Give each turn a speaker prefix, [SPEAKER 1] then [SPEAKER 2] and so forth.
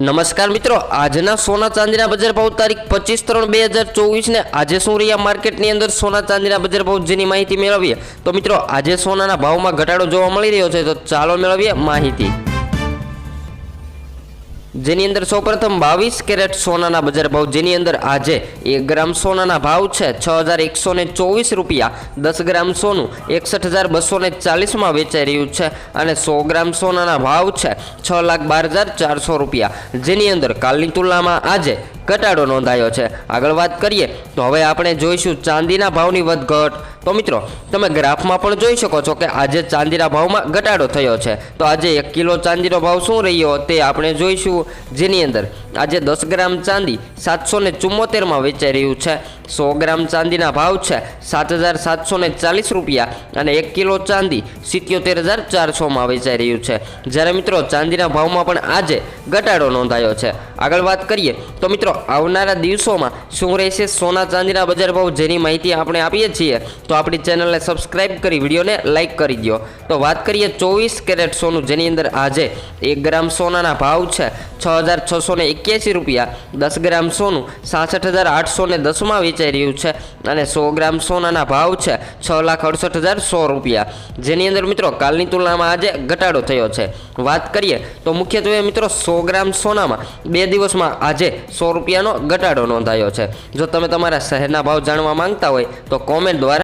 [SPEAKER 1] નમસ્કાર મિત્રો, આજના સોના ચાંદીના બજાર ભાવ તારીખ પચીસ ત્રણ બે હજાર ચોવીસને આજે શું રહ્યા માર્કેટની અંદર સોના ચાંદીના બજાર ભાવ જેની માહિતી મેળવીએ? તો મિત્રો, આજે સોનાના ભાવમાં ઘટાડો જોવા મળી રહ્યો છે, તો ચાલો મેળવીએ માહિતી. જેની અંદર સૌપ્રથમ બાવીસ કેરેટ સોનાના બજાર ભાવ, જેની અંદર આજે એક ગ્રામ સોનાના ભાવ છે, છ હજાર એકસો ને ચોવીસ રૂપિયા. દસ ગ્રામ સોનું એકસઠ હજાર બસો ને ચાલીસમાં વેચાઈ રહ્યું છે અને સો ગ્રામ સોનાના ભાવ છે, છ લાખ બાર હજાર ચારસો રૂપિયા. જેની અંદર કાલની તુલનામાં આજે ઘટાડો નોંધાયો છે. આગળ વાત કરીએ તો હવે આપણે જોઈશું ચાંદીના ભાવની વધઘટ. તો મિત્રો, તમે ગ્રાફમાં પણ જોઈ શકો છો કે આજે ચાંદીના ભાવમાં ઘટાડો થયો છે. તો આજે એક કિલો ચાંદીનો ભાવ શું રહ્યો તે આપણે જોઈશું. જેની અંદર આજે દસ ગ્રામ ચાંદી સાતસો ને ચુમ્મોતેરમાં વેચાઈ રહ્યું છે. સો ગ્રામ ચાંદીના ભાવ છે સાત હજાર સાતસો ને ચાલીસ રૂપિયા અને એક કિલો ચાંદી સિત્યોતેર હજાર ચારસોમાં વેચાઈ રહ્યું છે. જ્યારે મિત્રો, ચાંદીના ભાવમાં પણ આજે ઘટાડો નોંધાયો છે. આગળ વાત કરીએ તો મિત્રો આવનારા દિવસોમાં શું રહેશે સોના ચાંદીના બજાર ભાવ જેની માહિતી આપણે આપીએ છીએ, તો આપણી ચેનલને સબસ્ક્રાઇબ કરી, વિડીયોને લાઇક કરી દો તો વાત કરીએ ચોવીસ કેરેટ સોનું, જેની અંદર આજે એક ગ્રામ સોનાના ભાવ છે છ હજાર છસો એક્યાસી રૂપિયા, દસ ગ્રામ સોનું સાસઠ હજાર આઠસો ને દસમાં વેચાઈ રહ્યું છે અને સો ગ્રામ સોનાના ભાવ છે છ લાખ અડસઠ હજાર સો રૂપિયા. જેની અંદર મિત્રો, કાલની તુલનામાં આજે ઘટાડો થયો છે. વાત કરીએ તો મુખ્યત્વે મિત્રો, સો ગ્રામ સોનામાં બે દિવસમાં આજે સો રૂપિયાનો ઘટાડો નોંધાયો છે. જો તમે તમારા શહેરના ભાવ જાણવા માંગતા હોય તો કોમેન્ટ દ્વારા